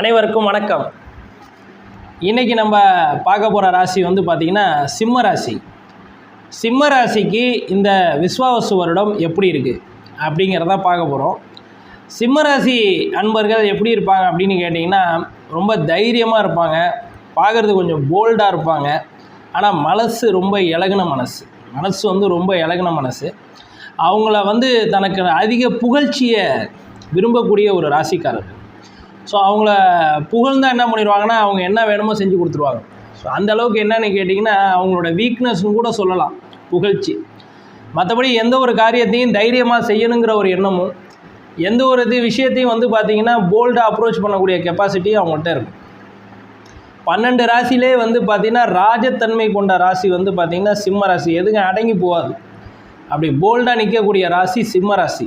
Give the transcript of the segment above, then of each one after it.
அனைவருக்கும் வணக்கம். இன்றைக்கி நம்ம பார்க்க போகிற ராசி வந்து பார்த்திங்கன்னா சிம்ம ராசி. சிம்ம ராசிக்கு இந்த விஸ்வாவசு வருடம் எப்படி இருக்குது அப்படிங்கிறத பார்க்க போகிறோம் சிம்ம ராசி அன்பர்கள் எப்படி இருப்பாங்க அப்படின்னு கேட்டிங்கன்னா ரொம்ப தைரியமாக இருப்பாங்க. பார்க்குறது கொஞ்சம் போல்டாக இருப்பாங்க. ஆனால் மனசு ரொம்ப இலகுன மனசு. மனசு வந்து ரொம்ப இலகுன மனசு. அவங்கள வந்து தனக்கு அதிக புகழ்ச்சியை விரும்பக்கூடிய ஒரு ராசிக்காரர்கள். ஸோ அவங்கள புகழ்ந்தால் என்ன பண்ணிடுவாங்கன்னா அவங்க என்ன வேணுமோ செஞ்சு கொடுத்துருவாங்க. ஸோ அந்த அளவுக்கு என்னன்னு கேட்டிங்கன்னா அவங்களோட வீக்னஸ்னு கூட சொல்லலாம். புகழ்ச்சி. மற்றபடி எந்த ஒரு காரியத்தையும் தைரியமாக செய்யணுங்கிற ஒரு எண்ணமும் எந்த ஒரு இது விஷயத்தையும் வந்து பார்த்திங்கன்னா போல்டாக அப்ரோச் பண்ணக்கூடிய கெப்பாசிட்டி அவங்கள்ட்ட இருக்கும். பன்னெண்டு ராசியிலே வந்து பார்த்திங்கன்னா ராஜத்தன்மை கொண்ட ராசி வந்து பார்த்திங்கன்னா சிம்ம ராசி. எதுங்க அடங்கி போகாது. அப்படி போல்டாக நிற்கக்கூடிய ராசி சிம்ம ராசி.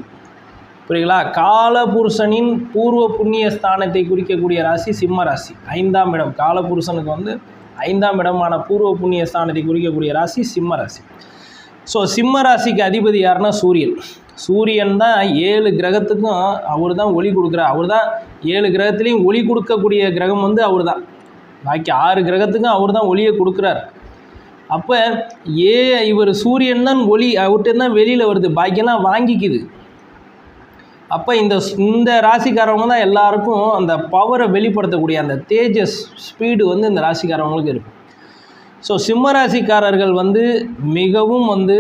புரியுங்களா காலபுருஷனின் பூர்வ புண்ணிய ஸ்தானத்தை குறிக்கக்கூடிய ராசி சிம்ம ராசி. ஐந்தாம் இடம். காலபுருஷனுக்கு வந்து ஐந்தாம் இடமான பூர்வ புண்ணிய ஸ்தானத்தை குறிக்கக்கூடிய ராசி சிம்ம ராசி. ஸோ சிம்ம ராசிக்கு அதிபதி யாருன்னா சூரியன். சூரியன் தான் ஏழு கிரகத்துக்கும் அவர் தான் ஒளி கொடுக்குறார். அவர் தான் ஏழு கிரகத்துலேயும் ஒளி கொடுக்கக்கூடிய கிரகம் வந்து அவர் தான் பாக்கி ஆறு கிரகத்துக்கும் அவர் தான் ஒளியை கொடுக்குறார். அப்போ ஏ இவர் சூரியன் தான் ஒளி அவர்கிட்ட தான் வெளியில் வருது. பாக்கியெல்லாம் வாங்கிக்குது. அப்போ இந்த இந்த ராசிக்காரவங்க தான் எல்லாருக்கும் அந்த பவரை வெளிப்படுத்தக்கூடிய அந்த தேஜஸ் ஸ்பீடு வந்து இந்த ராசிக்காரவங்களுக்கு இருக்கும் ஸோ சிம்ம ராசிக்காரர்கள் வந்து மிகவும் வந்து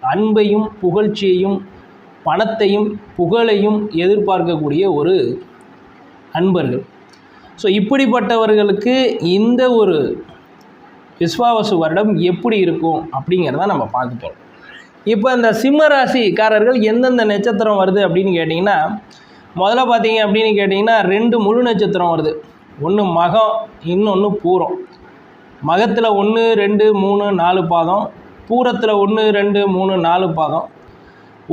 அன்பையும் புகழ்ச்சியையும் பணத்தையும் புகழையும் எதிர்பார்க்கக்கூடிய ஒரு அன்பர்கள். ஸோ இப்படிப்பட்டவர்களுக்கு இந்த ஒரு விஸ்வாவசு வருடம் எப்படி இருக்கும் அப்படிங்கிறத நம்ம பார்க்க போகிறோம் இப்போ இந்த சிம்ம ராசிக்காரர்கள் எந்தெந்த நட்சத்திரம் வருது அப்படின்னு கேட்டிங்கன்னா முதல்ல பார்த்தீங்க அப்படின்னு கேட்டிங்கன்னா ரெண்டு முழு நட்சத்திரம் வருது. ஒன்று மகம் இன்னொன்று பூரம். மகத்தில் ஒன்று ரெண்டு மூணு நாலு பாதம். பூரத்தில் ஒன்று ரெண்டு மூணு நாலு பாதம்.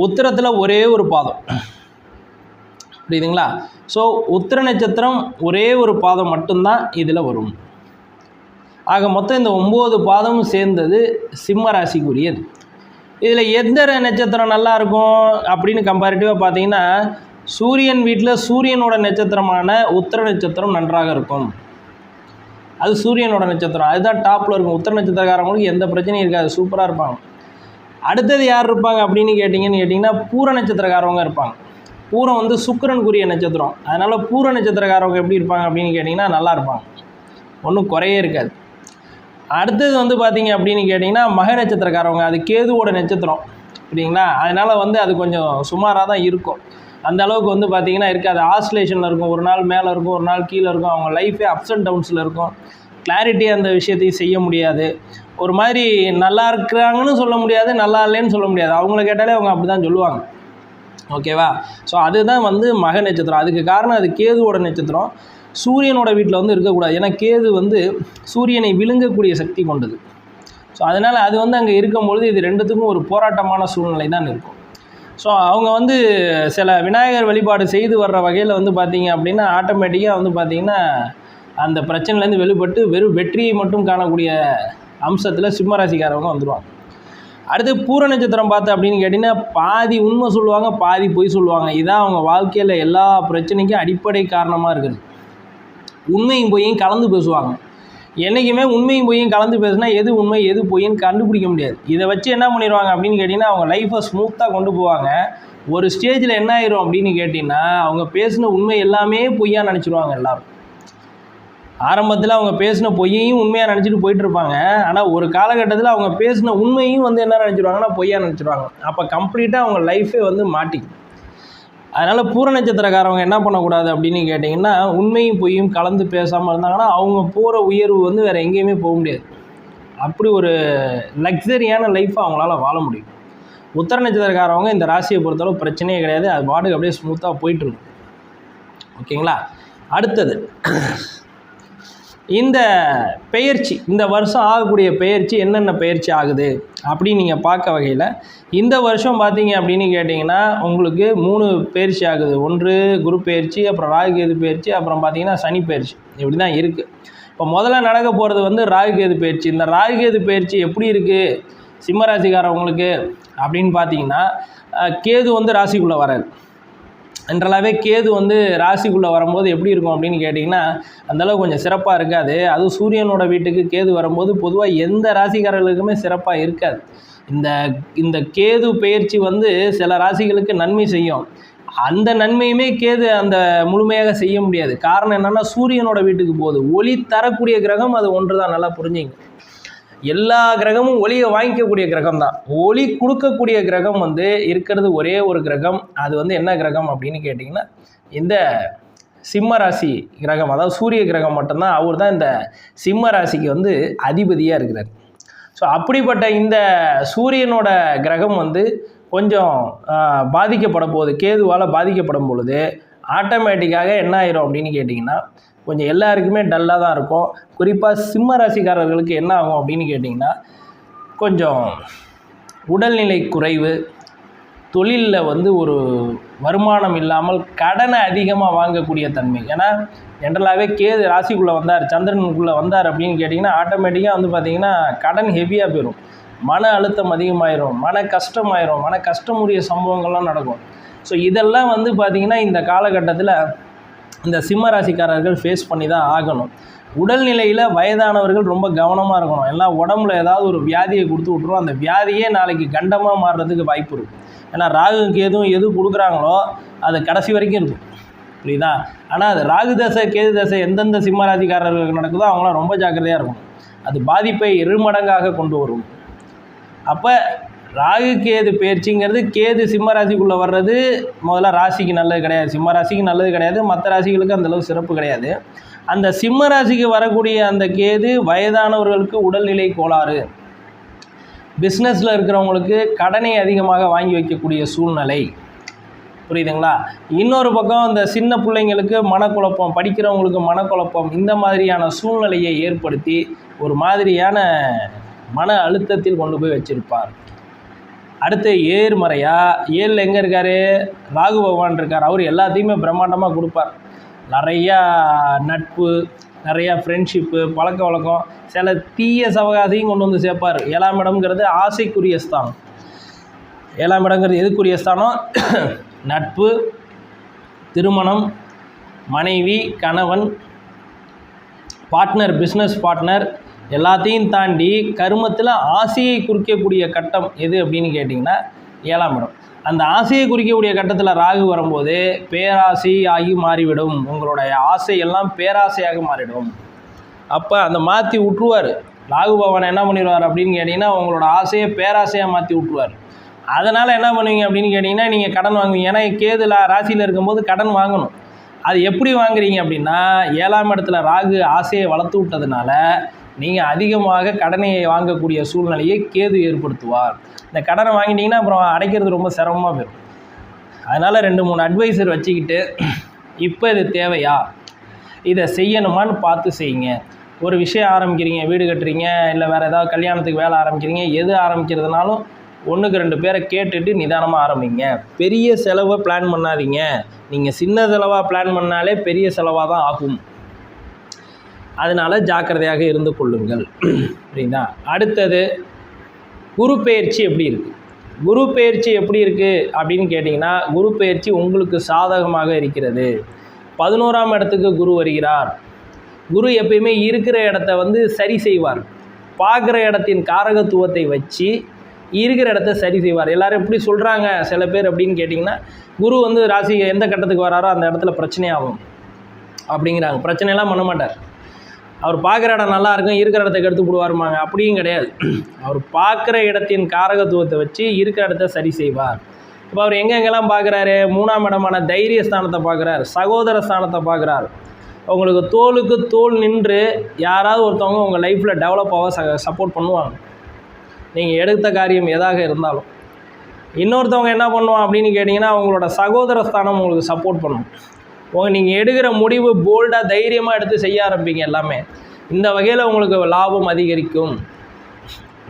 உத்திரத்தில் ஒரே ஒரு பாதம். புரியுதுங்களா? ஸோ உத்திர நட்சத்திரம் ஒரே ஒரு பாதம் மட்டும்தான் இதில் வரும். ஆக மொத்தம் இந்த ஒம்பது பாதமும் சேர்ந்தது சிம்ம ராசிக்குரியது இதில் எந்த நட்சத்திரம் நல்லா இருக்கும் அப்படின்னு கம்பேரிட்டிவாக பார்த்தீங்கன்னா சூரியன் வீட்டில் சூரியனோட நட்சத்திரமான உத்திர நட்சத்திரம் நன்றாக இருக்கும். அது சூரியனோட நட்சத்திரம். அதுதான் டாப்பில் இருக்கும். உத்திர நட்சத்திரக்காரங்களுக்கு எந்த பிரச்சனையும் இருக்காது. சூப்பராக இருப்பாங்க. அடுத்தது யார் இருப்பாங்க அப்படின்னு கேட்டிங்கன்னு கேட்டிங்கன்னா பூர நட்சத்திரக்காரவங்க இருப்பாங்க. பூரம் வந்து சுக்கரனுக்குரிய நட்சத்திரம். அதனால் பூர நட்சத்திரக்காரவங்க எப்படி இருப்பாங்க அப்படின்னு கேட்டிங்கன்னா நல்லா இருப்பாங்க. ஒன்றும் குறையே இருக்காது. அடுத்தது வந்து பார்த்தீங்க அப்படின்னு கேட்டிங்கன்னா மக நட்சத்திரக்காரவங்க அது கேதுவோட நட்சத்திரம். சரிங்களா அதனால் வந்து அது கொஞ்சம் சுமாராக தான் இருக்கும். அந்த அளவுக்கு வந்து பார்த்திங்கன்னா இருக்காது. ஆஸ்லேஷனில் இருக்கும். ஒரு நாள் மேலே இருக்கும் ஒரு நாள் கீழே இருக்கும். அவங்க லைஃபே அப்ஸ் அண்ட் டவுன்ஸில் இருக்கும். கிளாரிட்டியாக அந்த விஷயத்தையும் செய்ய முடியாது. ஒரு மாதிரி நல்லா இருக்கிறாங்கன்னு சொல்ல முடியாது நல்லா இல்லைன்னு சொல்ல முடியாது. அவங்கள கேட்டாலே அவங்க அப்படி தான் சொல்லுவாங்க ஓகேவா ஸோ அதுதான் வந்து மக நட்சத்திரம். அதுக்கு காரணம் அது கேதுவோட நட்சத்திரம். சூரியனோட வீட்டில் வந்து இருக்கக்கூடாது. ஏன்னா கேது வந்து சூரியனை விழுங்கக்கூடிய சக்தி கொண்டது. ஸோ அதனால் அது வந்து அங்கே இருக்கும்பொழுது இது ரெண்டுத்துக்கும் ஒரு போராட்டமான சூழ்நிலை தான் இருக்கும். ஸோ அவங்க வந்து சில விநாயகர் வழிபாடு செய்து வர்ற வகையில் வந்து பார்த்திங்க அப்படின்னா ஆட்டோமேட்டிக்காக வந்து பார்த்திங்கன்னா அந்த பிரச்சனைலேருந்து வெளிப்பட்டு வெறும் வெற்றியை மட்டும் காணக்கூடிய அம்சத்தில் சிம்மராசிக்காரவங்க வந்துடுவாங்க அடுத்து பூர நட்சத்திரம் பார்த்து அப்படின்னு கேட்டிங்கன்னா பாதி உண்மை சொல்லுவாங்க பாதி பொய் சொல்லுவாங்க. இதான் அவங்க வாழ்க்கையில் எல்லா பிரச்சனைக்கும் அடிப்படை காரணமாக இருக்குது. உண்மையும் பொய்யும் கலந்து பேசுவாங்க. என்றைக்குமே உண்மையும் பொய்யும் கலந்து பேசுனா எது உண்மை எது பொய்ன்னு கண்டுபிடிக்க முடியாது. இதை வச்சு என்ன பண்ணிடுவாங்க அப்படின்னு கேட்டிங்கன்னா அவங்க லைஃப்பை ஸ்மூத்தாக கொண்டு போவாங்க. ஒரு ஸ்டேஜில் என்ன ஆயிரும் அப்படின்னு கேட்டிங்கன்னா அவங்க பேசின உண்மை எல்லாமே பொய்யா நினச்சிருவாங்க எல்லாரும். ஆரம்பத்தில் அவங்க பேசின பொய்யையும் உண்மையாக நினச்சிட்டு போயிட்டு இருப்பாங்க ஆனால் ஒரு காலகட்டத்தில் அவங்க பேசின உண்மையும் வந்து என்ன நினச்சிருவாங்கன்னா பொய்யா நினச்சிருவாங்க. அப்போ கம்ப்ளீட்டாக அவங்க லைஃபே வந்து மாட்டிக்கும். அதனால் பூர நட்சத்திரக்காரவங்க என்ன பண்ணக்கூடாது அப்படின்னு கேட்டிங்கன்னா உண்மையும் பொய்யும் கலந்து பேசாமல் இருந்தாங்கன்னா அவங்க போகிற உயர்வு வந்து வேறு எங்கேயுமே போக முடியாது. அப்படி ஒரு லக்ஸரியான லைஃப்பை அவங்களால வாழ முடியும். உத்தர நட்சத்திரக்காரவங்க இந்த ராசியை பொறுத்தளவு பிரச்சனையே கிடையாது. அது பாட்டுக்கு அப்படியே ஸ்மூத்தாக போயிட்டுருக்கும் ஓகேங்களா? அடுத்தது இந்த பெயர்ச்சி இந்த வருஷம் ஆகக்கூடிய பெயர்ச்சி என்னென்ன பெயர்ச்சி ஆகுது அப்படின்னு நீங்கள் பார்க்க வகையில் இந்த வருஷம் பார்த்தீங்க அப்படின்னு கேட்டிங்கன்னா உங்களுக்கு மூணு பயிற்சி ஆகுது. ஒன்று குரு பயிற்சி அப்புறம் ராகுகேது பயிற்சி அப்புறம் பார்த்தீங்கன்னா சனி பயிற்சி இப்படி தான் இருக்குது இப்போ முதல்ல நடக்க போகிறது வந்து ராகுகேது பயிற்சி இந்த ராகுகேது பயிற்சி எப்படி இருக்குது சிம்ம ராசிக்காரவங்களுக்கு அப்படின்னு பார்த்தீங்கன்னா கேது வந்து ராசிக்குள்ளே வராது ஜென்ரலாகவே கேது வந்து ராசிக்குள்ளே வரும்போது எப்படி இருக்கும் அப்படின்னு கேட்டிங்கன்னா அந்தளவுக்கு கொஞ்சம் சிறப்பாக இருக்காது. அதுவும் சூரியனோட வீட்டுக்கு கேது வரும்போது பொதுவாக எந்த ராசிக்காரர்களுக்குமே சிறப்பாக இருக்காது. இந்த இந்த கேது பயிற்சி வந்து சில ராசிகளுக்கு நன்மை செய்யும். அந்த நன்மையுமே கேது அந்த முழுமையாக செய்ய முடியாது. காரணம் என்னென்னா சூரியனோட வீட்டுக்கு போகுது. ஒளி தரக்கூடிய கிரகம் அது ஒன்று தான் நல்லா புரிஞ்சுங்க. எல்லா கிரகமும் ஒளியை வாங்கிக்கக்கூடிய கிரகம் தான் ஒளி கொடுக்கக்கூடிய கிரகம் வந்து இருக்கிறது ஒரே ஒரு கிரகம். அது வந்து என்ன கிரகம் அப்படின்னு கேட்டிங்கன்னா இந்த சிம்ம ராசி கிரகம் அதாவது சூரிய கிரகம் மட்டும்தான். அவர் தான் இந்த சிம்ம ராசிக்கு வந்து அதிபதியாக இருக்கிறார். ஸோ அப்படிப்பட்ட இந்த சூரியனோட கிரகம் வந்து கொஞ்சம் பாதிக்கப்பட போகுது. கேதுவால் பாதிக்கப்படும் பொழுது ஆட்டோமேட்டிக்காக என்ன ஆயிரும் அப்படின்னு கேட்டிங்கன்னா கொஞ்சம் எல்லாருக்குமே டல்லாக தான் இருக்கும். குறிப்பாக சிம்ம ராசிக்காரர்களுக்கு என்ன ஆகும் அப்படின்னு கேட்டிங்கன்னா கொஞ்சம் உடல்நிலை குறைவு தொழிலில் வந்து ஒரு வருமானம் இல்லாமல் கடனை அதிகமாக வாங்கக்கூடிய தன்மை. ஏன்னா ஜென்ரலாகவே கேது ராசிக்குள்ளே வந்தார் சந்திரனுக்குள்ளே வந்தார் அப்படின்னு கேட்டிங்கன்னா ஆட்டோமேட்டிக்காக வந்து பார்த்திங்கன்னா கடன் ஹெவியாக போயிடும் மன அழுத்தம் அதிகமாயிரும் மன கஷ்டமாயிரும் மன கஷ்டமுடைய சம்பவங்கள்லாம் நடக்கும். ஸோ இதெல்லாம் வந்து பார்த்திங்கன்னா இந்த காலகட்டத்தில் இந்த சிம்ம ராசிக்காரர்கள் ஃபேஸ் பண்ணி தான் ஆகணும். உடல்நிலையில் வயதானவர்கள் ரொம்ப கவனமாக இருக்கணும். எல்லாம் உடம்புல ஏதாவது ஒரு வியாதியை கொடுத்து விட்ருவோம் அந்த வியாதியே நாளைக்கு கண்டமாக மாறுறதுக்கு வாய்ப்பு இருக்கும். ஏன்னா ராகு கேதுவும் எது கொடுக்குறாங்களோ அது கடைசி வரைக்கும் இருக்கும். புரியுதா? ஆனால் அது ராகு தசை கேது தசை எந்தெந்த சிம்மராசிக்காரர்களுக்கு நடக்குதோ அவங்களாம் ரொம்ப ஜாக்கிரதையாக இருக்கும் அது பாதிப்பை இருமடங்காக கொண்டு வரும். அப்போ ராகு கேது பயிற்சிங்கிறது கேது சிம்ம ராசிக்குள்ளே வர்றது முதல்ல ராசிக்கு நல்லது கிடையாது. சிம்ம ராசிக்கு நல்லது கிடையாது. மற்ற ராசிகளுக்கு அந்தளவு சிறப்பு கிடையாது. அந்த சிம்ம ராசிக்கு வரக்கூடிய அந்த கேது வயதானவர்களுக்கு உடல்நிலை கோளாறு. பிஸ்னஸில் இருக்கிறவங்களுக்கு கடனை அதிகமாக வாங்கி வைக்கக்கூடிய சூழ்நிலை. புரியுதுங்களா? இன்னொரு பக்கம் இந்த சின்ன பிள்ளைங்களுக்கு மனக்குழப்பம் படிக்கிறவங்களுக்கு மனக்குழப்பம் இந்த மாதிரியான சூழ்நிலையை ஏற்படுத்தி ஒரு மாதிரியான மன அழுத்தத்தில் கொண்டு போய் வச்சிருப்பார். அடுத்து ஏர்மறையா ஏழில் எங்கே இருக்கார்? ராகு பகவான் இருக்கார். அவர் எல்லாத்தையுமே பிரம்மாண்டமாக கொடுப்பார். நிறையா நட்பு நிறையா ஃப்ரெண்ட்ஷிப்பு பழக்க வழக்கம் சில தீய சவகாசையும் கொண்டு வந்து சேர்ப்பார். ஏழாம் இடம்ங்கிறது ஆசைக்குரிய ஸ்தானம். ஏழாம் இடங்கிறது எதுக்குரிய ஸ்தானம்? நட்பு திருமணம் மனைவி கணவன் பார்ட்னர் பிஸ்னஸ் பார்ட்னர் எல்லாத்தையும் தாண்டி கருமத்தில் ஆசையை குறிக்கக்கூடிய கட்டம் எது அப்படின்னு கேட்டிங்கன்னா ஏழாம் இடம். அந்த ஆசையை குறிக்கக்கூடிய கட்டத்தில் ராகு வரும்போது பேராசை ஆகி மாறிவிடும். உங்களுடைய ஆசையெல்லாம் பேராசையாக மாறிடும் அப்போ அந்த மாற்றி விட்ருவார் ராகு பவன் என்ன பண்ணிடுவார் அப்படின்னு கேட்டிங்கன்னா உங்களோட ஆசையை பேராசையாக மாற்றி விட்ருவார் அதனால் என்ன பண்ணுவீங்க அப்படின்னு கேட்டிங்கன்னா நீங்கள் கடன் வாங்குவீங்க. ஏன்னா கேதுல ராசியில் இருக்கும்போது கடன் வாங்கணும். அது எப்படி வாங்குறீங்க அப்படின்னா ஏழாம் இடத்துல ராகு ஆசையை வளர்த்து விட்டதுனால நீங்கள் அதிகமாக கடனை வாங்கக்கூடிய சூழ்நிலையை கேது ஏற்படுத்துவார். இந்த கடனை வாங்கிட்டீங்கன்னா அப்புறம் அடைக்கிறது ரொம்ப சிரமமாக போயிடும். அதனால் ரெண்டு மூணு அட்வைசர் வச்சுக்கிட்டு இப்போ இது தேவையா? இதை செய்யணுமான்னு பார்த்து செய்யுங்க. ஒரு விஷயம் ஆரம்பிக்கிறீங்க வீடு கட்டுறீங்க இல்லை வேறு ஏதாவது கல்யாணத்துக்கு வேலை ஆரம்பிக்கிறீங்க எது ஆரம்பிக்கிறதுனாலும் ஒன்றுக்கு ரெண்டு பேரை கேட்டுட்டு நிதானமாக ஆரம்பிங்க. பெரிய செலவை பிளான் பண்ணாதீங்க. நீங்கள் சின்ன செலவாக பிளான் பண்ணாலே பெரிய செலவாக தான் ஆகும். அதனால் ஜாக்கிரதையாக இருந்து கொள்ளுங்கள். புரியுதா? அடுத்தது குரு பயிற்சி எப்படி இருக்குது குரு பயிற்சி எப்படி இருக்குது அப்படின்னு கேட்டிங்கன்னா குரு பயிற்சி உங்களுக்கு சாதகமாக இருக்கிறது. பதினோராம் இடத்துக்கு குரு வருகிறார். குரு எப்பயுமே இருக்கிற இடத்த வந்து சரி செய்வார். பார்க்குற இடத்தின் காரகத்துவத்தை வச்சு இருக்கிற இடத்த சரி செய்வார். எல்லோரும் எப்படி சொல்கிறாங்க சில பேர் அப்படின்னு கேட்டிங்கன்னா குரு வந்து ராசி எந்த கட்டத்துக்கு வராரோ அந்த இடத்துல பிரச்சனையாகும். அப்படிங்கிறாங்க. பிரச்சனையெல்லாம் பண்ண மாட்டார். அவர் பார்க்குற இடம் நல்லா இருக்கும் இருக்கிற இடத்த கெடுத்து விடுவாருமாங்க அப்படியும் கிடையாது. அவர் பார்க்குற இடத்தின் காரகத்துவத்தை வச்சு இருக்கிற இடத்த சரி செய்வார். இப்போ அவர் எங்கெங்கெல்லாம் பார்க்குறாரு? மூணாம் இடமான தைரிய ஸ்தானத்தை பார்க்குறாரு சகோதர ஸ்தானத்தை பார்க்குறாரு. உங்களுக்கு தோலுக்கு தோல் நின்று யாராவது ஒருத்தவங்க உங்கள் லைஃப்பில் டெவலப் ஆக ச சப்போர்ட் பண்ணுவாங்க. நீங்கள் எடுத்த காரியம் எதாக இருந்தாலும். இன்னொருத்தவங்க என்ன பண்ணுவான் அப்படின்னு கேட்டிங்கன்னா அவங்களோட சகோதர ஸ்தானம் உங்களுக்கு சப்போர்ட் பண்ணும். உங்கள் நீங்கள் எடுக்கிற முடிவு போல்டாக தைரியமாக எடுத்து செய்ய ஆரம்பிங்க எல்லாமே. இந்த வகையில் உங்களுக்கு லாபம் அதிகரிக்கும்.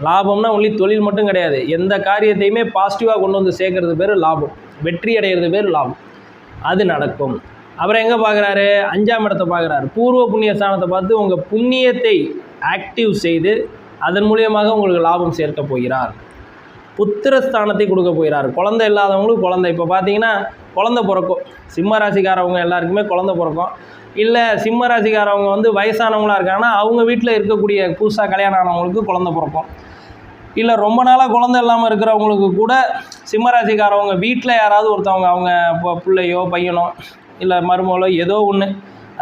லாபம்னா ஒன்லி தொழில் மட்டும் கிடையாது. எந்த காரியத்தையுமே பாசிட்டிவாக கொண்டு வந்து சேர்க்கறது பேர் லாபம். வெற்றி அடைகிறது பேர் லாபம். அது நடக்கும். அப்புறம் எங்கே பார்க்குறாரு அஞ்சாம் இடத்தை பார்க்குறாரு பூர்வ புண்ணிய ஸ்தானத்தை பார்த்து உங்கள் புண்ணியத்தை ஆக்டிவ் செய்து அதன் மூலியமாக உங்களுக்கு லாபம் சேர்க்க போகிறார். புத்திரஸ்தானத்தை கொடுக்க போகிறார். குழந்தை இல்லாதவங்களுக்கு குழந்தை. இப்போ பார்த்தீங்கன்னா குழந்த பிறக்கும். சிம்ம ராசிக்காரவங்க எல்லாருக்குமே குழந்த பிறக்கும். இல்லை சிம்ம ராசிக்காரவங்க வந்து வயசானவங்களாக இருக்காங்கன்னா அவங்க வீட்டில் இருக்கக்கூடிய புதுசாக கல்யாணம் ஆனவங்களுக்கு குழந்த பிறக்கும். இல்லை ரொம்ப நாளாக குழந்தை இல்லாமல் இருக்கிறவங்களுக்கு கூட சிம்ம ராசிக்காரவங்க வீட்டில் யாராவது ஒருத்தவங்க அவங்க இப்போ பிள்ளையோ பையனோ இல்லை மருமகளோ ஏதோ ஒன்று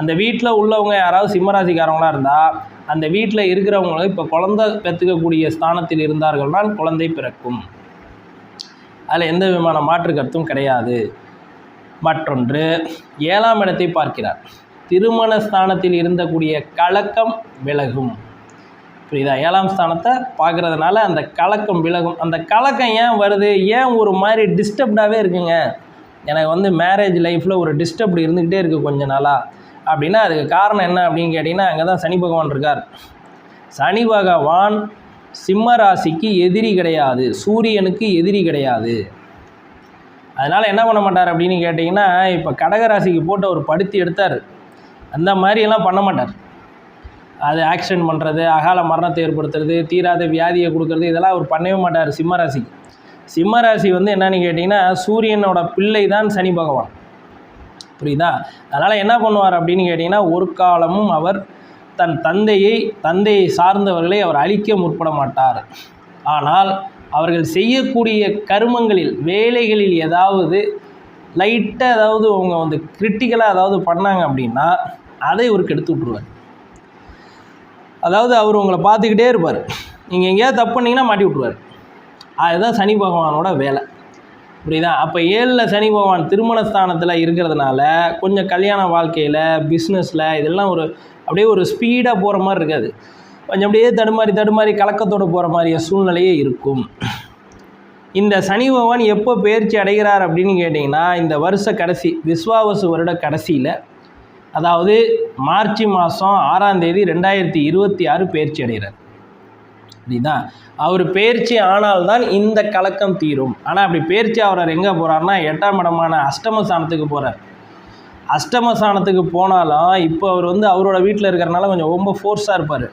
அந்த வீட்டில் உள்ளவங்க யாராவது சிம்மராசிக்காரவங்களா இருந்தால் அந்த வீட்டில் இருக்கிறவங்களும் இப்போ குழந்தை பெற்றுக்கக்கூடிய ஸ்தானத்தில் இருந்தார்கள்னால் குழந்தை பிறக்கும். அதில் எந்த விதமான மாற்று கருத்தும் கிடையாது. மற்றொன்று ஏழாம் இடத்தை பார்க்கிறார். திருமண ஸ்தானத்தில் இருந்தக்கூடிய கலக்கம் விலகும். புரியுதா? ஏழாம் ஸ்தானத்தை பார்க்குறதுனால அந்த கலக்கம் விலகும். அந்த கலக்கம் ஏன் வருது? ஏன் ஒரு மாதிரி டிஸ்டர்ப்டாகவே இருக்குங்க? எனக்கு வந்து மேரேஜ் லைஃப்பில் ஒரு டிஸ்டர்ப்டு இருந்துக்கிட்டே இருக்குது கொஞ்ச நாளாக அப்படின்னா அதுக்கு காரணம் என்ன அப்படின்னு கேட்டிங்கன்னா அங்கே தான் சனி பகவான் இருக்கார். சனி பகவான் சிம்ம ராசிக்கு எதிரி கிடையாது. சூரியனுக்கு எதிரி கிடையாது. அதனால் என்ன பண்ண மாட்டார் அப்படின்னு கேட்டிங்கன்னா இப்போ கடகராசிக்கு போட்டு அவர் படுத்தி எடுத்தார். அந்த மாதிரியெல்லாம் பண்ண மாட்டார். அது ஆக்சிடென்ட் பண்ணுறது அகால மரணத்தை ஏற்படுத்துறது தீராத வியாதியை கொடுக்கறது இதெல்லாம் அவர் பண்ணவே மாட்டார் சிம்மராசிக்கு சிம்மராசி வந்து என்னன்னு கேட்டிங்கன்னா சூரியனோட பிள்ளை தான் சனி பகவான். புரியுதா? அதனால் என்ன பண்ணுவார் அப்படின்னு கேட்டிங்கன்னா ஒரு காலமும் அவர் தன் தந்தையை தந்தையை சார்ந்தவர்களை அவர் அழிக்க முற்பட மாட்டார். ஆனால் அவர்கள் செய்யக்கூடிய கருமங்களில் வேலைகளில் ஏதாவது லைட்டாக ஏதாவது அவங்க வந்து கிரிட்டிக்கலாக ஏதாவது பண்ணாங்க அப்படின்னா அதை இவருக்கு எடுத்து விட்ருவார் அதாவது அவர் உங்களை பார்த்துக்கிட்டே இருப்பார். நீங்கள் எங்கேயாவது தப்பு பண்ணீங்கன்னா மாட்டி விட்ருவார் அதுதான் சனி பகவானோட வேலை. புரியுதா? அப்போ ஏழில் சனி பகவான் திருமண ஸ்தானத்தில் இருக்கிறதுனால கொஞ்சம் கல்யாண வாழ்க்கையில் பிஸ்னஸில் இதெல்லாம் ஒரு அப்படியே ஒரு ஸ்பீடாக போகிற மாதிரி இருக்காது. கொஞ்சம் அப்படியே தடுமாறி தடுமாறி கலக்கத்தோடு போகிற மாதிரிய சூழ்நிலையே இருக்கும். இந்த சனி பகவான் எப்போ பயிற்சி அடைகிறார் அப்படின்னு கேட்டிங்கன்னா இந்த வருஷ கடைசி விஸ்வாவசு வருட கடைசியில் அதாவது மார்ச் மாதம் ஆறாம் தேதி ரெண்டாயிரத்தி இருபத்தி ஆறு பயிற்சி அடைகிறார். அப்படிதான் அவர் பயிற்சி ஆனால்தான் இந்த கலக்கம் தீரும். ஆனால் அப்படி பயிற்சி ஆகிறார் எங்கே போகிறாருன்னா எட்டாம் இடமான அஷ்டம சாணத்துக்கு போகிறார் அஷ்டம சாணத்துக்கு போனாலும் இப்போ அவர் வந்து அவரோட வீட்டில் இருக்கிறனால கொஞ்சம் ரொம்ப ஃபோர்ஸாக இருப்பார்.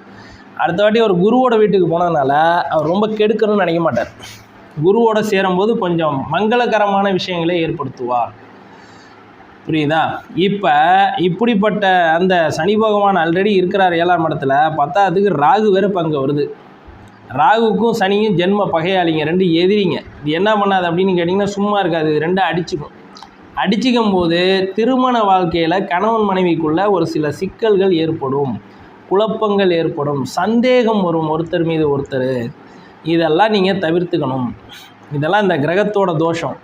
அடுத்த வாட்டி ஒரு குருவோட வீட்டுக்கு போனதுனால அவர் ரொம்ப கெடுக்கணும்னு நினைக்க மாட்டார். குருவோட சேரும்போது கொஞ்சம் மங்களகரமான விஷயங்களை ஏற்படுத்துவார். புரியுதா? இப்போ இப்படிப்பட்ட அந்த சனி பகவான் ஆல்ரெடி இருக்கிறார் ஏழாம் இடத்துல பத்தாவதுக்கு ராகு வேறு பங்கு வருது. ராகுக்கும் சனியும் ஜென்ம பகையாளிங்க ரெண்டு எதிரிங்க. இது என்ன பண்ணாது அப்படின்னு கேட்டிங்கன்னா சும்மா இருக்காது. இது ரெண்டும் அடிச்சுக்கும். அடிச்சுக்கும் போது திருமண வாழ்க்கையில் கணவன் மனைவிக்குள்ளே ஒரு சில சிக்கல்கள் ஏற்படும். குழப்பங்கள் ஏற்படும். சந்தேகம் வரும். ஒருத்தர் மீது ஒருத்தர். இதெல்லாம் நீங்கள் தவிர்த்துக்கணும். இதெல்லாம் இந்த கிரகத்தோட தோஷம்.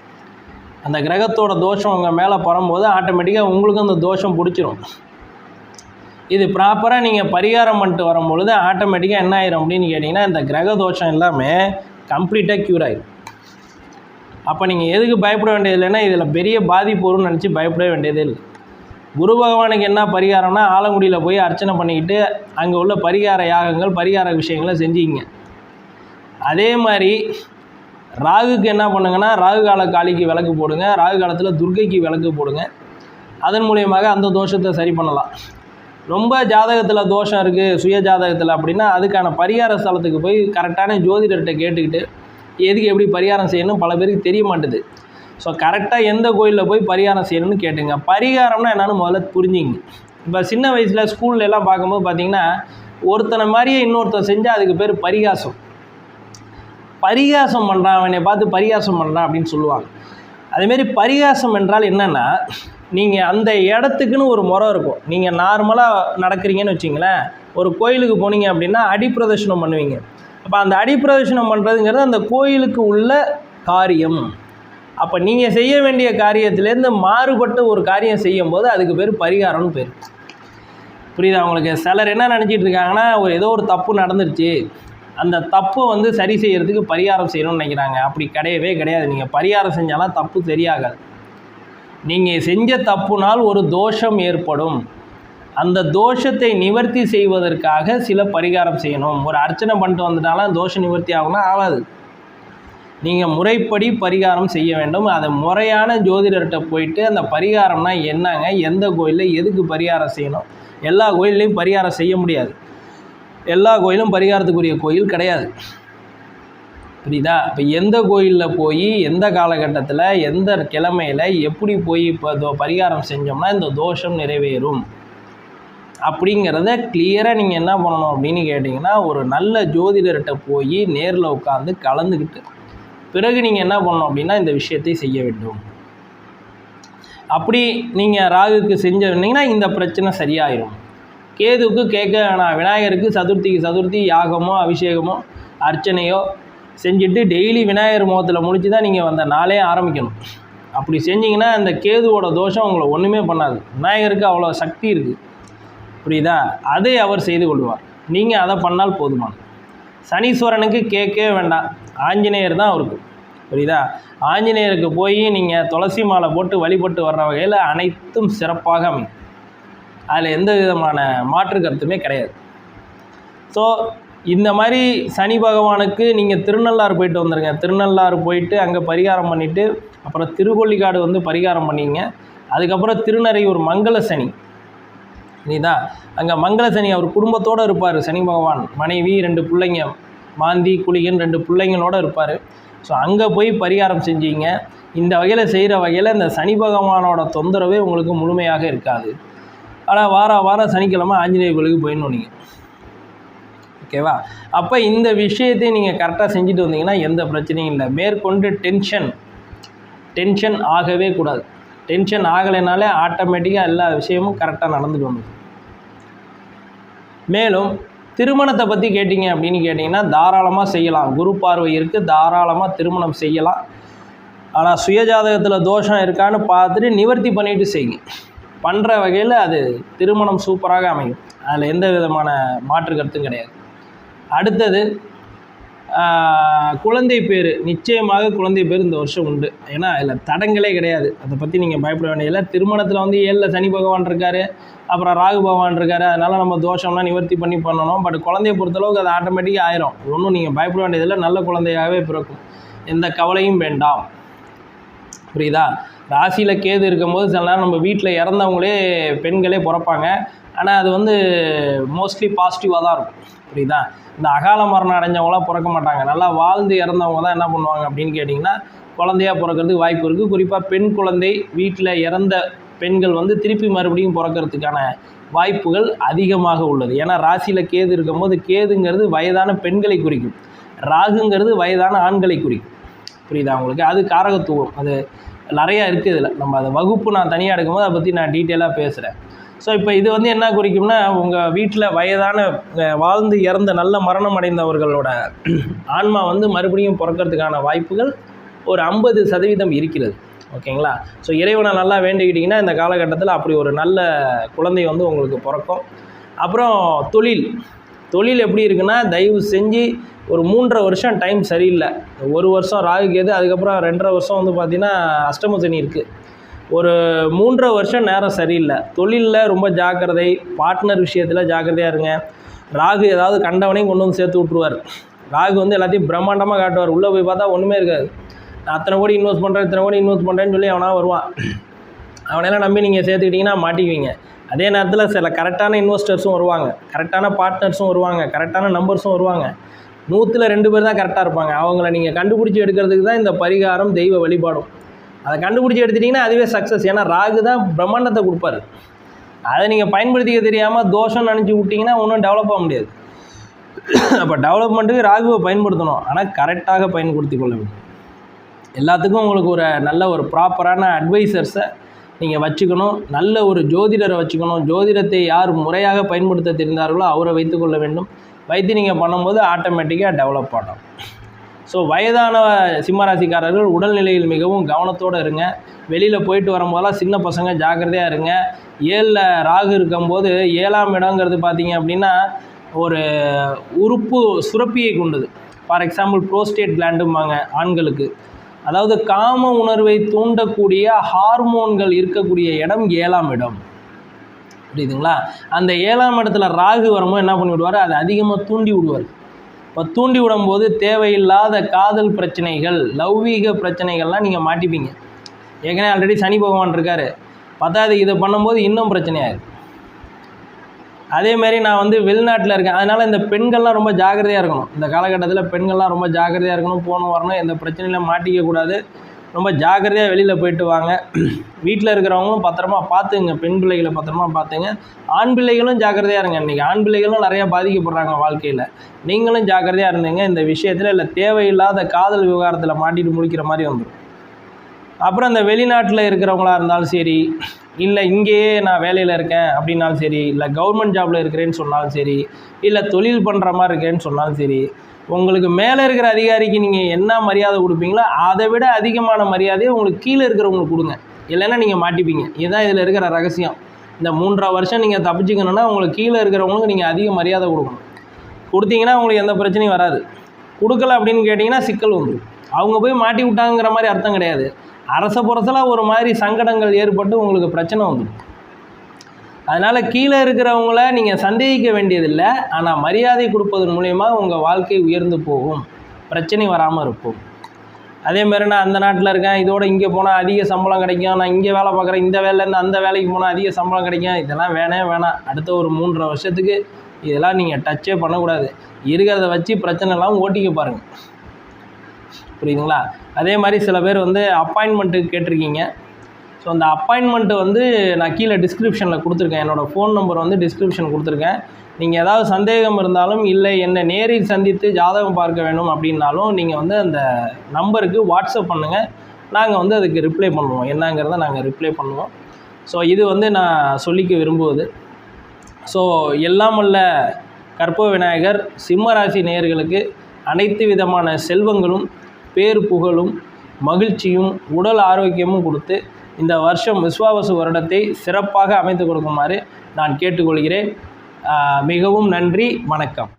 அந்த கிரகத்தோட தோஷம் உங்கள் மேலே பரம்போது ஆட்டோமேட்டிக்காக உங்களுக்கும் அந்த தோஷம் பிடிச்சிரும். இது ப்ராப்பராக நீங்கள் பரிகாரம் பண்ணிட்டு வரும்பொழுது ஆட்டோமேட்டிக்காக என்ன ஆயிரும் அப்படின்னு கேட்டிங்கன்னா இந்த கிரக தோஷம் எல்லாமே கம்ப்ளீட்டாக க்யூர் ஆயிடும் அப்போ நீங்கள் எதுக்கு பயப்பட வேண்டியது இல்லைன்னா இதில் பெரிய பாதிப்பு வரும்னு நினச்சி பயப்பட வேண்டியதே இல்லை குரு பகவானுக்கு என்ன பரிகாரம்னா ஆலங்குடியில் போய் அர்ச்சனை பண்ணிக்கிட்டு அங்கே உள்ள பரிகார யாகங்கள் பரிகார விஷயங்களை செஞ்சுக்கிங்க அதே மாதிரி ராகுக்கு என்ன பண்ணுங்கன்னா ராகு கால காளிக்கு விளக்கு போடுங்க ராகு காலத்தில் துர்க்கைக்கு விளக்கு போடுங்க. அதன் மூலியமாக அந்த தோஷத்தை சரி பண்ணலாம். ரொம்ப ஜாதகத்தில் தோஷம் இருக்குது சுய ஜாதகத்தில் அப்படின்னா அதுக்கான பரிகார ஸ்தலத்துக்கு போய் கரெக்டான ஜோதிடர்கிட்ட கேட்டுக்கிட்டு எதுக்கு எப்படி பரிகாரம் செய்யணும் பல பேருக்கு தெரிய மாட்டுது. ஸோ கரெக்டாக எந்த கோயிலில் போய் பரிகாரம் செய்யணும்னு கேட்டுங்க. பரிகாரம்னா என்னென்னு முதல்ல புரிஞ்சுங்க. இப்போ சின்ன வயசில் ஸ்கூல்ல எல்லாம் பார்க்கும்போது பார்த்தீங்கன்னா ஒருத்தனை மாதிரியே இன்னொருத்தன் செஞ்சால் அதுக்கு பேர் பரிகாசம். பரிகாசம் பண்ணுறான் அவனை பார்த்து பரிகாசம் பண்ணுறான் அப்படின்னு சொல்லுவாங்க. அதேமாரி பரிகாசம் என்றால் என்னென்னா நீங்கள் அந்த இடத்துக்குன்னு ஒரு முறை இருக்கும். நீங்கள் நார்மலாக நடக்கிறீங்கன்னு வச்சிங்களேன் ஒரு கோயிலுக்கு போனீங்க அப்படின்னா அடிப்பிரதர்ஷனம் பண்ணுவீங்க. அப்போ அந்த அடிப்பிரதர்ஷனம் பண்ணுறதுங்கிறது அந்த கோயிலுக்கு உள்ள காரியம். அப்போ நீங்கள் செய்ய வேண்டிய காரியத்திலேருந்து மாறுபட்ட ஒரு காரியம் செய்யும் போது அதுக்கு பேர் பரிகாரம்னு பேர். புரியுதா உங்களுக்கு? சிலர் என்ன நினச்சிட்டு இருக்காங்கன்னா ஒரு ஏதோ ஒரு தப்பு நடந்துருச்சு. அந்த தப்பை வந்து சரி செய்கிறதுக்கு பரிகாரம் செய்யணும்னு நினைக்கிறாங்க. அப்படி கிடையவே கிடையாது. நீங்கள் பரிகாரம் செஞ்சாலும் தப்பு சரியாகாது. நீங்கள் செஞ்ச தப்புனால் ஒரு தோஷம் ஏற்படும். அந்த தோஷத்தை நிவர்த்தி செய்வதற்காக சில பரிகாரம் செய்யணும். ஒரு அர்ச்சனை பண்ணிட்டு வந்துட்டாலும் தோஷ நிவர்த்தி ஆகும்னா ஆகாது. நீங்கள் முறைப்படி பரிகாரம் செய்ய வேண்டும். அதை முறையான ஜோதிடர்கிட்ட போயிட்டு அந்த பரிகாரம்னா என்னங்க? எந்த கோயிலில் எதுக்கு பரிகாரம் செய்யணும்? எல்லா கோயில்லையும் பரிகாரம் செய்ய முடியாது. எல்லா கோயிலும் பரிகாரத்துக்குரிய கோயில் கிடையாது. புரியுதா? இப்போ எந்த கோயிலில் போய் எந்த காலகட்டத்தில் எந்த கிழமையில் எப்படி போய் இப்போ தோ பரிகாரம் செஞ்சோம்னா இந்த தோஷம் நிறைவேறும். அப்படிங்கிறத கிளியராக நீங்கள் என்ன பண்ணணும் அப்படின்னு கேட்டிங்கன்னா ஒரு நல்ல ஜோதிடர்கிட்ட போய் நேரில் உட்காந்து கலந்துக்கிட்டு பிறகு நீங்கள் என்ன பண்ணணும் அப்படின்னா இந்த விஷயத்தை செய்ய வேண்டும். அப்படி நீங்கள் ராகுக்கு செஞ்சிருந்தீங்கன்னா இந்த பிரச்சனை சரியாயிடும் கேதுவுக்கு கேட்க வேணாம். விநாயகருக்கு சதுர்த்திக்கு சதுர்த்தி யாகமோ அபிஷேகமோ அர்ச்சனையோ செஞ்சுட்டு டெய்லி விநாயகர் முகத்தில் முடிச்சு தான் நீங்கள் வந்த நாளே ஆரம்பிக்கணும். அப்படி செஞ்சீங்கன்னா அந்த கேதுவோட தோஷம் உங்களை ஒன்றுமே பண்ணாது. விநாயகருக்கு அவ்வளோ சக்தி இருக்குது புரியுதா? அதை அவர் செய்து கொள்வார். நீங்கள் அதை பண்ணால் போதுமான சனீஸ்வரனுக்கு கேட்கவே வேண்டாம். ஆஞ்சநேயர் தான் அவருக்கு. புரியுதா? ஆஞ்சநேயருக்கு போய் நீங்கள் துளசி மாலை போட்டு வழிபட்டு வர்ற வகையில் அனைத்தும் சிறப்பாக அமையும். அதில் எந்த விதமான மாற்று கருத்துமே கிடையாது. ஸோ இந்த மாதிரி சனி பகவானுக்கு நீங்கள் திருநள்ளாறு போயிட்டு வந்துடுங்க திருநள்ளாறு போயிட்டு அங்கே பரிகாரம் பண்ணிவிட்டு அப்புறம் திருக்கொள்ளிக்காடு வந்து பரிகாரம் பண்ணிங்க. அதுக்கப்புறம் திருநறையூர் மங்கள சனி. நீதான் அங்கே மங்கள சனி அவர் குடும்பத்தோடு இருப்பார் சனி பகவான். மனைவி ரெண்டு பிள்ளைங்க. மாந்தி குளிகன் ரெண்டு பிள்ளைங்களோட இருப்பார். ஸோ அங்கே போய் பரிகாரம் செஞ்சீங்க. இந்த வகையில் செய்கிற வகையில் இந்த சனி பகவானோட தொந்தரவே உங்களுக்கு முழுமையாக இருக்காது. ஆனால் வார வாரம் சனிக்கிழமை ஆஞ்சநேயர் கோயிலுக்கு போயிடணும் நீங்கள் ஓகேவா அப்போ இந்த விஷயத்தையும் நீங்கள் கரெக்டாக செஞ்சுட்டு வந்தீங்கன்னா எந்த பிரச்சனையும் இல்லை. மேற்கொண்டு டென்ஷன் டென்ஷன் ஆகவே கூடாது. டென்ஷன் ஆகலைனாலே ஆட்டோமேட்டிக்காக எல்லா விஷயமும் கரெக்டாக நடந்துட்டு வந்துடும் மேலும் திருமணத்தை பற்றி கேட்டிங்க அப்படின்னு கேட்டிங்கன்னா தாராளமாக செய்யலாம். குரு பார்வை இருக்குது தாராளமாக திருமணம் செய்யலாம். ஆனால் சுயஜாதகத்தில் தோஷம் இருக்கான்னு பார்த்துட்டு நிவர்த்தி பண்ணிவிட்டு செய்யுங்க. பண்ணுற வகையில் அது திருமணம் சூப்பராக அமையும். அதில் எந்த விதமான மாற்று கருத்தும் கிடையாது. அடுத்தது குழந்தை பேர். நிச்சயமாக குழந்தை பேர் இந்த வருஷம் உண்டு. ஏன்னா அதில் தடங்களே கிடையாது. அதை பற்றி நீங்கள் பயப்பட வேண்டியதில்லை திருமணத்தில் வந்து ஏழில் சனி பகவான் இருக்கார். அப்புறம் ராகு பகவான் இருக்கார். அதனால் நம்ம தோஷம்லாம் நிவர்த்தி பண்ணி பண்ணணும். பட் குழந்தைய பொறுத்தளவுக்கு அது ஆட்டோமேட்டிக்காக ஆயிரும். ஒன்றும் நீங்கள் பயப்பட வேண்டியதில்லை. நல்ல குழந்தையாகவே பிறக்கும். எந்த கவலையும் வேண்டாம். புரியுதா? ராசியில் கேது இருக்கும்போது சில நேரம் நம்ம வீட்டில் இறந்தவங்களே பெண்களே பிறப்பாங்க. ஆனால் அது வந்து மோஸ்ட்லி பாசிட்டிவாக தான் இருக்கும். புரியுதா? இந்த அகால மரணம் அடைஞ்சவங்களாம் பிறக்க மாட்டாங்க. நல்லா வாழ்ந்து இறந்தவங்க தான் என்ன பண்ணுவாங்க அப்படின்னு கேட்டிங்கன்னா குழந்தையா பிறக்கிறதுக்கு வாய்ப்பு இருக்குது குறிப்பாக பெண் குழந்தை வீட்டில் இறந்த பெண்கள் வந்து திருப்பி மறுபடியும் பிறக்கிறதுக்கான வாய்ப்புகள் அதிகமாக உள்ளது. ஏன்னா ராசியில் கேது இருக்கும்போது கேதுங்கிறது வயதான பெண்களை குறிக்கும். ராகுங்கிறது வயதான ஆண்களை குறிக்கும். புரியுதா உங்களுக்கு? அது காரகத்துவம். அது நிறையா இருக்குது இதில். நம்ம அதை வகுப்பு நான் தனியாக எடுக்கும்போது அதை பற்றி நான் டீட்டெயிலாக பேசுகிறேன் ஸோ இப்போ இது வந்து என்ன குறிக்கும்னா உங்கள் வீட்டில் வயதான வாழ்ந்து இறந்த நல்ல மரணம் அடைந்தவர்களோட ஆன்மா வந்து மறுபடியும் பிறக்கிறதுக்கான வாய்ப்புகள் ஒரு ஐம்பது சதவீதம் இருக்கிறது. ஓகேங்களா? ஸோ இறைவனை நல்லா வேண்டிக்கிட்டிங்கன்னா இந்த காலகட்டத்தில் அப்படி ஒரு நல்ல குழந்தை வந்து உங்களுக்கு பிறக்கும். அப்புறம் தொழில். தொழில் எப்படி இருக்குன்னா தயவு செஞ்சு ஒரு மூன்றரை வருஷம் டைம் சரியில்லை. ஒரு வருஷம் ராகு கேது அதுக்கப்புறம் ரெண்டரை வருஷம் வந்து பார்த்திங்கன்னா அஷ்டமசனி இருக்குது ஒரு மூன்றரை வருஷம் நேரம் சரியில்லை. தொழிலில் ரொம்ப ஜாக்கிரதை பார்ட்னர் விஷயத்தில் ஜாக்கிரதையாக இருங்க. ராகு ஏதாவது கண்டவனையும் கொண்டு வந்து சேர்த்து விட்ருவார் ராகு வந்து எல்லாத்தையும் பிரம்மாண்டமாக காட்டுவார். உள்ளே போய் பார்த்தா ஒன்றுமே இருக்காது. நான் அத்தனை கோடி இன்வெஸ்ட் பண்ணுறேன் இத்தனை கோடி இன்வெஸ்ட் பண்ணுறேன்னு சொல்லி அவனாக வருவான். அவனையெல்லாம் நம்பி நீங்கள் சேர்த்துக்கிட்டிங்கன்னா மாட்டிக்குவீங்க. அதே நேரத்தில் சில கரெக்டான இன்வெஸ்டர்ஸும் வருவாங்க. கரெக்டான பார்ட்னர்ஸும் வருவாங்க. கரெக்டான நம்பர்ஸும் வருவாங்க. நூற்றில் ரெண்டு பேர் தான் கரெக்டாக இருப்பாங்க. அவங்கள நீங்கள் கண்டுபிடிச்சி எடுக்கிறதுக்கு தான் இந்த பரிகாரம் தெய்வ வழிபாடும். அதை கண்டுபிடிச்சி எடுத்துட்டிங்கன்னா அதுவே சக்ஸஸ் ஏன்னா ராகு தான் பிரம்மாண்டத்தை கொடுப்பாரு. அதை நீங்கள் பயன்படுத்திக்க தெரியாமல் தோஷம் நினச்சி விட்டிங்கன்னா ஒன்றும் டெவலப் ஆக முடியாது. அப்போ டெவலப்மெண்ட்டுக்கு ராகுவை பயன்படுத்தணும். ஆனால் கரெக்டாக பயன்படுத்தி கொள்ள வேண்டும். எல்லாத்துக்கும் உங்களுக்கு ஒரு நல்ல ஒரு ப்ராப்பரான அட்வைசர்ஸை நீங்கள் வச்சுக்கணும். நல்ல ஒரு ஜோதிடரை வச்சுக்கணும். ஜோதிடத்தை யார் முறையாக பயன்படுத்த தெரிந்தார்களோ அவரை வைத்துக்கொள்ள வேண்டும். வைத்து நீங்கள் பண்ணும்போது ஆட்டோமேட்டிக்காக டெவலப் ஆகும் ஸோ வயதான சிம்மராசிக்காரர்கள் உடல்நிலையில் மிகவும் கவனத்தோடு இருங்க. வெளியில் போயிட்டு வரும்போதெல்லாம் சின்ன பசங்க ஜாக்கிரதையாக இருங்க. ஏழில் ராகு இருக்கும்போது ஏழாம் இடங்கிறது பார்த்தீங்க அப்படின்னா ஒரு உறுப்பு சுரப்பியை கொண்டது. ஃபார் எக்ஸாம்பிள் ப்ரோஸ்டேட் கிளாண்டும்பாங்க ஆண்களுக்கு. அதாவது காம உணர்வை தூண்டக்கூடிய ஹார்மோன்கள் இருக்கக்கூடிய இடம் ஏழாம் இடம். புரியுதுங்களா? அந்த ஏழாம் இடத்துல ராகு வரும்போது என்ன பண்ணி விடுவார் அதை அதிகமாக தூண்டி விடுவார். இப்போ தூண்டி விடும்போது தேவையில்லாத காதல் பிரச்சனைகள் லௌவீக பிரச்சனைகள்லாம் நீங்கள் மாட்டிப்பீங்க. ஏற்கனவே ஆல்ரெடி சனி பகவான் இருக்கார். பத்தாவது இதை பண்ணும்போது இன்னும் பிரச்சனையாயிருக்கு. அதேமாரி நான் வந்து வெளிநாட்டில் இருக்கேன். அதனால் இந்த பெண்கள்லாம் ரொம்ப ஜாக்கிரதையாக இருக்கணும். இந்த காலகட்டத்தில் பெண்கள்லாம் ரொம்ப ஜாக்கிரதையாக இருக்கணும் போகணும் வரணும் எந்த பிரச்சனையில மாட்டிக்க கூடாது. ரொம்ப ஜாக்கிரதையாக வெளியில் போயிட்டு வாங்க. வீட்டில் இருக்கிறவங்களும் பத்திரமா பார்த்துங்க பெண் பிள்ளைகளை பத்திரமா பார்த்துங்க. ஆண் பிள்ளைகளும் ஜாக்கிரதையாக இருங்க. இன்றைக்கி ஆண் பிள்ளைகளும் நிறையா பாதிக்கப்படுறாங்க வாழ்க்கையில். நீங்களும் ஜாக்கிரதையாக இருந்தீங்க. இந்த விஷயத்தில் இல்லை தேவையில்லாத காதல் விவகாரத்தில் மாட்டிட்டு முடிக்கிற மாதிரி வந்துடும் அப்புறம் இந்த வெளிநாட்டில் இருக்கிறவங்களா இருந்தாலும் சரி இல்லை இங்கேயே நான் வேலையில் இருக்கேன் அப்படின்னாலும் சரி இல்லை கவர்மெண்ட் ஜாபில் இருக்கிறேன்னு சொன்னாலும் சரி இல்லை தொழில் பண்ணுற மாதிரி இருக்கேன்னு சொன்னாலும் சரி உங்களுக்கு மேலே இருக்கிற அதிகாரிக்கு நீங்கள் என்ன மரியாதை கொடுப்பீங்களோ அதை விட அதிகமான மரியாதையை உங்களுக்கு கீழே இருக்கிறவங்களுக்கு கொடுங்க. இல்லைன்னா நீங்கள் மாட்டிப்பீங்க. இதுதான் இதில் இருக்கிற ரகசியம். இந்த மூன்றரை வருஷம் நீங்கள் தப்பிச்சிக்கணுன்னா உங்களுக்கு கீழே இருக்கிறவங்களுக்கு நீங்கள் அதிக மரியாதை கொடுக்கணும். கொடுத்தீங்கன்னா உங்களுக்கு எந்த பிரச்சனையும் வராது. கொடுக்கல அப்படின்னு கேட்டிங்கன்னா சிக்கல் வந்துடும் அவங்க போய் மாட்டி விட்டாங்கிற மாதிரி அர்த்தம் கிடையாது. அரச புறத்தில் ஒரு மாதிரி சங்கடங்கள் ஏற்பட்டு உங்களுக்கு பிரச்சனை வந்துடும். அதனால் கீழே இருக்கிறவங்கள நீங்கள் சந்தேகிக்க வேண்டியதில்லை. ஆனால் மரியாதை கொடுப்பதன் மூலயமா உங்கள் வாழ்க்கை உயர்ந்து போகும். பிரச்சனை வராமல் இருக்கும். அதேமாரி நான் அந்த நாட்டில் இருக்கேன். இதோட இங்கே போனால் அதிக சம்பளம் கிடைக்கும். நான் இங்கே வேலை பார்க்குறேன். இந்த வேலையிலேருந்து அந்த வேலைக்கு போனால் அதிக சம்பளம் கிடைக்கும். இதெல்லாம் வேணே வேணாம். அடுத்த ஒரு மூன்றரை வருஷத்துக்கு இதெல்லாம் நீங்கள் டச்சே பண்ணக்கூடாது. இருக்கிறத வச்சு பிரச்சனைலாம் ஓட்டிக்க பாருங்கள் புரியுதுங்களா? அதே மாதிரி சில பேர் வந்து அப்பாயின்மெண்ட்டுக்கு கேட்டிருக்கீங்க. ஸோ அந்த அப்பாயின்மெண்ட்டு வந்து நான் கீழே டிஸ்கிரிப்ஷனில் கொடுத்துருக்கேன். என்னோடய ஃபோன் நம்பர் வந்து டிஸ்கிரிப்ஷன் கொடுத்துருக்கேன். நீங்கள் ஏதாவது சந்தேகம் இருந்தாலும் இல்லை என்னை நேரில் சந்தித்து ஜாதகம் பார்க்க வேணும் அப்படின்னாலும் நீங்கள் வந்து அந்த நம்பருக்கு வாட்ஸ்அப் பண்ணுங்கள் நாங்கள் வந்து அதுக்கு ரிப்ளை பண்ணுவோம். என்னங்கிறத நாங்கள் ரிப்ளை பண்ணுவோம். ஸோ இது வந்து நான் சொல்லிக்க விரும்புவது. ஸோ எல்லாம் வல்ல கற்ப விநாயகர் சிம்மராசி நேயர்களுக்கு அனைத்து விதமான செல்வங்களும் பேர் புகழும் மகிழ்ச்சியும் உடல் ஆரோக்கியமும் கொடுத்து இந்த வருஷம் விஸ்வாவசு வருடத்தை சிறப்பாக அமைத்து கொடுக்குமாறு நான் கேட்டுக்கொள்கிறேன். மிகவும் நன்றி வணக்கம்.